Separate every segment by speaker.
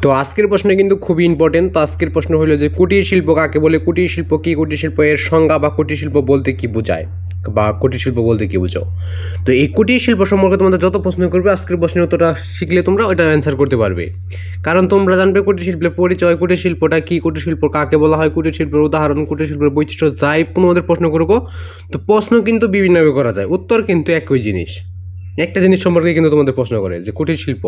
Speaker 1: তো আজকের প্রশ্ন কিন্তু খুবই ইম্পর্টেন্ট তো আজকের প্রশ্ন হলো যে, কুটির শিল্প কাকে বলে? কুটির শিল্প কি? কুটির শিল্প এর সংজ্ঞা বা কুটির শিল্প বলতে কি বোঝায়? বা কুটির শিল্প বলতে কি বুঝো? তো এই কুটির শিল্প সম্পর্কে তোমাদের যত প্রশ্ন করবে, আজকের প্রশ্নের উত্তরটা শিখলে তোমরা ওটা অ্যান্সার করতে পারবে। কারণ তোমরা জানবে কুটির শিল্পের পরিচয়, কুটির শিল্পটা কি, কুটির শিল্প কাকে বলা হয়, কুটির শিল্পের উদাহরণ, কুটির শিল্পের বৈশিষ্ট্য যাই তোমাদের প্রশ্ন করব তো প্রশ্ন কিন্তু বিভিন্নভাবে করা যায়, উত্তর কিন্তু একই জিনিস। একটা জিনিস সম্পর্কে কিন্তু তোমাদের প্রশ্ন করে যে, কুটির শিল্প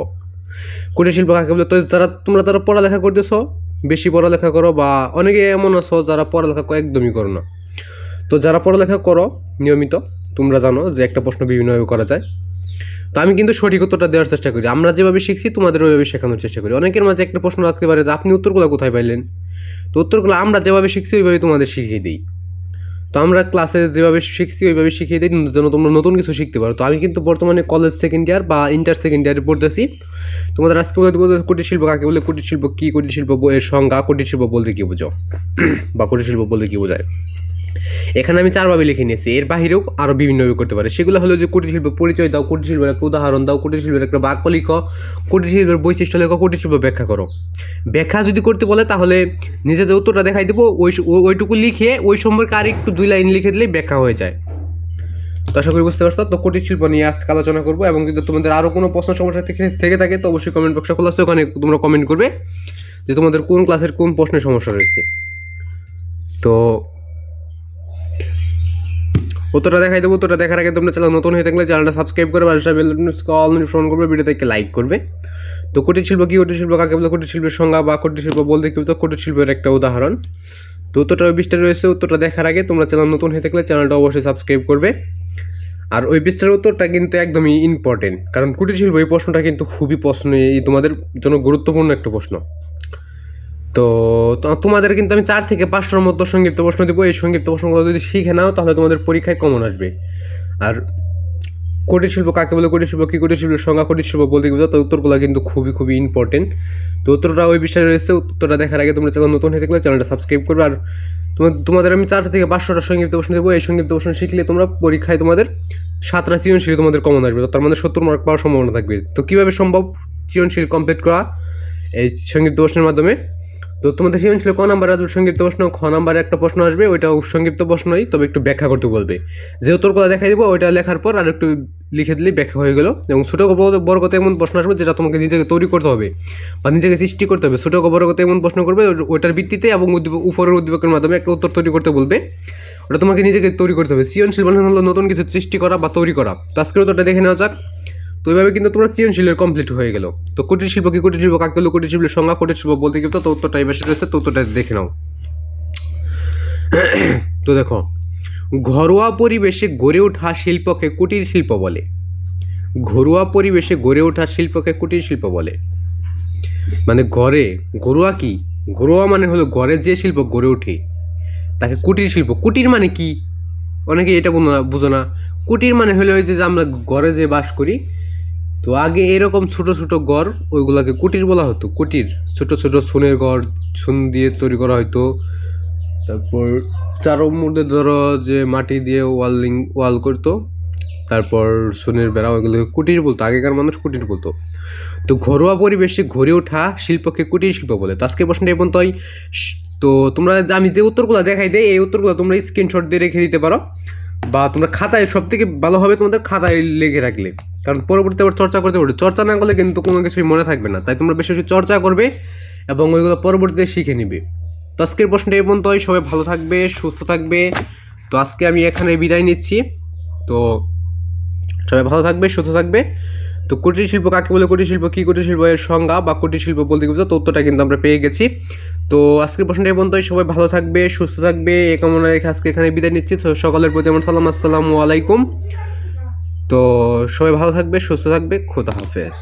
Speaker 1: কুটির শিল্প কাকে বলে? তো যারা তোমরা তারা পড়ালেখা করতেছো, বেশি পড়ালেখা করো বা অনেকে এমন আছো যারা পড়ালেখা একদমই করো না। তো যারা পড়ালেখা করো, নিয়মিত, তোমরা জানো যে একটা প্রশ্ন বিভিন্নভাবে করা যায়। তো আমি কিন্তু সঠিক উত্তরটা দেওয়ার চেষ্টা করি। আমরা যেভাবে শিখছি, তোমাদের ওইভাবে শেখানোর চেষ্টা করি। অনেকের মাঝে একটা প্রশ্ন রাখতে পারে যে, আপনি উত্তরগুলো কোথায় পাইলেন? তো উত্তরগুলো আমরা যেভাবে শিখছি, ওইভাবে তোমাদের শিখিয়ে দিই। তো আমরা ক্লাসে যেভাবে শিখছি, ওইভাবে শিখিয়ে দিই যেন তোমরা নতুন কিছু শিখতে পারো। তো আমি কিন্তু বর্তমানে কলেজ সেকেন্ড ইয়ার বা ইন্টার সেকেন্ড ইয়ারে পড়তেছি। তোমাদের আজকে বলতে বলতে কুটির শিল্প কাকে বলে? কুটির শিল্প কী? কুটির শিল্প এর সংজ্ঞা কুটির শিল্প বলতে কী বোঝো? বা কুটির শিল্প বলতে কী বোঝায়? এখানে আমি চারভাবে লিখে নিয়েছি। এর বাহিরেও আরও বিভিন্নভাবে করতে পারে। সেগুলো হলো যে কুটির শিল্প পরিচয় দাও কুটির শিল্পের একটা উদাহরণ দাও কুটির শিল্পের একটা বাক্য লিখো কুটির শিল্পের বৈশিষ্ট্য লেখো কুটির শিল্প ব্যাখ্যা করো। ব্যাখ্যা যদি করতে বলে তাহলে নিজে যে উত্তরটা দেখাই দেবো। ওই ওইটুকু লিখে, ওই সম্পর্কে আর একটু দুই লাইন লিখে দিলেই ব্যাখ্যা হয়ে যায়। তো আশা করি বুঝতে পারছ? তো কুটির শিল্প নিয়ে আজকে আলোচনা করব এবং যদি তোমাদের আরও কোনো প্রশ্ন সমস্যা থেকে থেকে থাকে তো অবশ্যই কমেন্ট বক্সে খোলা আছে, ওখানে তোমরা কমেন্ট করবে যে তোমাদের কোন ক্লাসের কোন প্রশ্নের সমস্যা রয়েছে। তো উত্তরটা দেখাই দেবো, উত্তরটা দেখার আগে তোমরা চ্যানেল নতুন হয়ে থাকলে চ্যানেলটা সাবস্ক্রাইব করবে, আর বেল কল নোটিফিকেশন করবে ভিডিওতে লাইক করবে। তো কুটির শিল্প কি? কুটির শিল্প কাকে বলে? কুটির শিল্পের সংজ্ঞা বা কুটির শিল্প বলতে কি তো কুটির শিল্পের একটা উদাহরণ। তো উত্তরটা ওই পৃষ্ঠায় রয়েছে, উত্তরটা দেখার আগে তোমরা চ্যানেল নতুন হয়ে থাকলে চ্যানেলটা অবশ্যই সাবস্ক্রাইব করবে। আর ওই পৃষ্ঠার উত্তরটা কিন্তু একদমই ইম্পর্টেন্ট কারণ কুটির শিল্প এই প্রশ্নটা কিন্তু খুবই প্রশ্ন তোমাদের জন্য গুরুত্বপূর্ণ একটা প্রশ্ন। তো তোমাদের কিন্তু আমি চার থেকে পাঁচশোর মতো সংক্ষিপ্ত প্রশ্ন দেবো। এই সংক্ষিপ্ত প্রশ্নগুলো যদি শিখে নাও, তাহলে তোমাদের পরীক্ষায় কমন আসবে। আর কুটির শিল্প কাকে বলে, কুটির শিল্প কী, কুটির শিল্পের সংজ্ঞা, কুটির শিল্প বলতে কি তো উত্তরগুলো কিন্তু খুবই খুবই ইম্পর্টেন্ট তো উত্তরটা ওই বিষয়ে রয়েছে। উত্তরটা দেখার আগে তোমরা চ্যানেল নতুন হয়ে থাকলে চ্যানেলটা সাবস্ক্রাইব করবে। আর তোমাদের আমি চার থেকে পাঁচশোটা সংক্ষিপ্ত প্রশ্ন দেবো। এই সংক্ষিপ্ত প্রশ্ন শিখলে তোমরা পরীক্ষায় তোমাদের সাতটা সৃজনশীল তোমাদের কমন আসবে। তার মধ্যে সত্তর মার্ক পাওয়ার সম্ভাবনা থাকবে। তো কীভাবে সম্ভব সৃজনশীল কমপ্লিট করা? এই সংক্ষিপ্ত প্রশ্নের মাধ্যমে তো তোমাদের সৃজনশীল ক নাম্বার আসবে সংক্ষিপ্ত প্রশ্ন? খ নাম্বারে একটা প্রশ্ন আসবে ওইটাও সংক্ষিপ্ত প্রশ্নই, তবে একটু ব্যাখ্যা করতে বলবে। যে উত্তরগুলো দেখাই দেবো, ওইটা লেখার পর আর একটু লিখে দিলেই ব্যাখ্যা হয়ে গেল। এবং ছোটো বড় কথা এমন প্রশ্ন আসবে যেটা তোমাকে নিজেকে তৈরি করতে হবে বা নিজেকে সৃষ্টি করতে হবে। ছোটো বড় কথা এমন প্রশ্ন করবে ওই- ওইটার ভিত্তিতে এবং উদ্দীপক উপরের উদ্দীপকের মাধ্যমে একটা উত্তর তৈরি করতে বলবে। ওটা তোমাকে নিজেকে তৈরি করতে হবে। সৃজনশীল মানে হলো নতুন কিছু সৃষ্টি করা বা তৈরি করা। তো আজকের উত্তরটা দেখে নেওয়া যাক। তো ওইভাবে কিন্তু তোমার সৃজনশীলের কমপ্লিট হয়ে গেল। তো কুটির শিল্প কি কুটির শিল্প, কাকে হলো কুটির শিল্পের সংজ্ঞা কুটির শিল্প বলতে কি তো উত্তরটা পাশে রয়েছে তো উত্তরটা দেখে নাও। তো দেখো, ঘরোয়া পরিবেশে গড়ে ওঠা শিল্পকে কুটির শিল্প বলে। ঘরোয়া পরিবেশে গড়ে ওঠা শিল্পকে কুটির শিল্প বলে। মানে ঘরে, ঘরোয়া কি? ঘরোয়া মানে হলো ঘরে যে শিল্প গড়ে ওঠে, তাকে কুটির শিল্প। কুটির মানে কি? অনেকে এটা বুঝো না কুটির মানে হলো ওই যে আমরা ঘরে যে বাস করি তো আগে এরকম ছোট ছোট গড় ওইগুলোকে কুটির বলা হতো। কুটির, ছোট ছোট সোনের গড় সুন দিয়ে তৈরি করা হতো তারপর চারো মধ্যে ধরো যে মাটি দিয়ে ওয়ালিং ওয়াল করতো। তারপর সোনের বেড়া ওইগুলোকে কুটির বলতো, আগেকার মানুষ কুটির বলতো। তো ঘরোয়া পরিবেশে ঘরে ওঠা শিল্পকে কুটির শিল্প বলে। তো আজকে প্রশ্নটা এই পর্যন্তই। তো তোমরা, আমি যে উত্তরগুলো দেখাই দেয় এই উত্তরগুলো তোমরা স্ক্রিনশট দিয়ে রেখে দিতে পারো। বা তোমরা খাতায় সব থেকে ভালো হবে তোমাদের খাতায় লেগে রাখলে। কারণ পরবর্তীতে আবার চর্চা করতে পারবে চর্চা না করলে কিন্তু কোনো কিছুই মনে থাকবে না। তাই তোমরা বেশি বেশি চর্চা করবে এবং ওইগুলো পরবর্তীতে শিখে নিবে। তো আজকের প্রশ্নটা এই পর্যন্তই। সবাই ভালো থাকবে, সুস্থ থাকবে। তো আজকে আমি এখানে বিদায় নিচ্ছি। তো সবাই ভালো থাকবে, সুস্থ থাকবে। তো কুটির শিল্প কাকে বলে? কুটির শিল্প কী? কুটির শিল্প এর সংজ্ঞা বা কুটির শিল্প বলতে কি বোঝায় তথ্যটা কিন্তু আমরা পেয়ে গেছি। তো আজকের প্রশ্নটা এই পর্যন্তই। সবাই ভালো থাকবে, সুস্থ থাকবে। এ কামনা রেখে আজকে এখানে বিদায় নিচ্ছি। তো সকলের প্রতি আমার সালাম। আসসালামু আলাইকুম। তো সবাই ভালো থাকবে সুস্থ থাকবে খোদা হাফেজ।